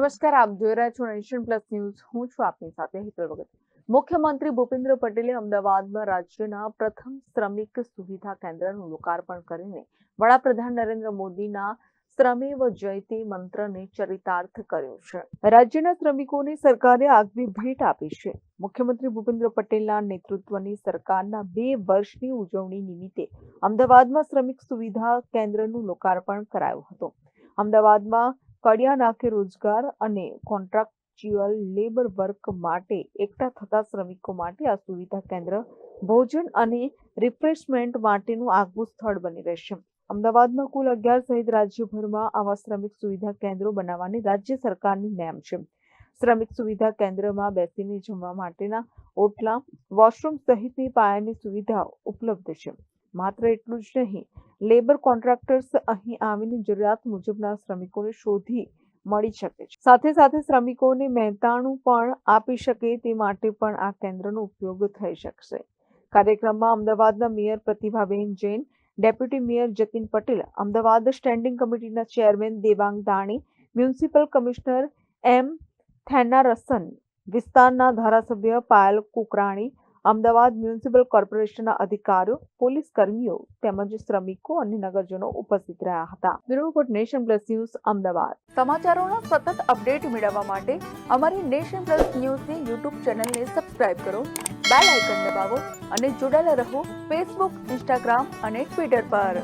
નમસ્કાર, આપ જોઈ રહ્યા છો નેશન પ્લસ ન્યૂઝ હું છું આપની સાથે હિતલ ભગત. મુખ્યમંત્રી ભૂપેન્દ્ર પટેલે અમદાવાદમાં રાજ્યના પ્રથમ શ્રમિક સુવિધા કેન્દ્રનું લોકાર્પણ કરીને વડાપ્રધાન નરેન્દ્ર મોદીના શ્રમેવ જયતે મંત્રને ચરિતાર્થ કર્યો છે. રાજ્યના શ્રમિકોને સરકારે આગવી ભેટ આપી છે. મુખ્યમંત્રી ભૂપેન્દ્ર પટેલના નેતૃત્વની સરકારના બે વર્ષની ઉજવણી નિમિત્તે અમદાવાદમાં શ્રમિક સુવિધા કેન્દ્રનું લોકાર્પણ કરાયું હતું. અમદાવાદમાં કડિયા નાકે રોજગાર અને કોન્ટ્રાક્ચ્યુઅલ લેબર વર્ક માટે એકઠા થતા શ્રમિકો માટે આ સુવિધા કેન્દ્ર ભોજન અને રિફ્રેશમેન્ટ માટેનું આગવું સ્થળ બની રહેશે. અમદાવાદમાં કુલ અગિયાર સહિત રાજ્યભરમાં આવા શ્રમિક સુવિધા કેન્દ્રો બનાવવાની રાજ્ય સરકારની નેમ છે. શ્રમિક સુવિધા કેન્દ્રમાં બેસીને જમવા માટેના ઓટલા વોશરૂમ સહિતની પાયાની સુવિધા ઉપલબ્ધ છે. માત્ર એટલું જ નહીં લેબર કોન્ટ્રાક્ટર્સ અહીં આવીને જરૂરિયાત મુજબના શ્રમિકોને શોધી મળી શકે છે. સાથે સાથે શ્રમિકોને મહેતાણું પણ આપી શકે તે માટે પણ આ કેન્દ્રનો ઉપયોગ થઈ શકશે. કાર્યક્રમમાં અમદાવાદના mayor Pratibhaben Jain, deputy mayor Jatin Patel, Ahmedabad standing કમિટીના chairman Devang Dani, municipal commissioner M Thennarasan વિસ્તારના ધારાસભ્ય પાયલ કુકરાણી અમદાવાદ મ્યુનિસિપલ કોર્પોરેશનના અધિકારીઓ, પોલીસ કર્મીઓ તેમજ શ્રમિકો અને નગરજનો ઉપસ્થિત રહ્યા હતા. Bureau Nation Plus News, Ahmedabad. સમાચારોના સતત અપડેટ મેળવવા માટે અમારી નેશન પ્લસ ન્યૂઝની યુટ્યુબ ચેનલને સબસ્ક્રાઇબ કરો, બેલ આઇકન દબાવો અને જોડાયેલા રહો ફેસબુક, ઇન્સ્ટાગ્રામ અને ટ્વિટર પર.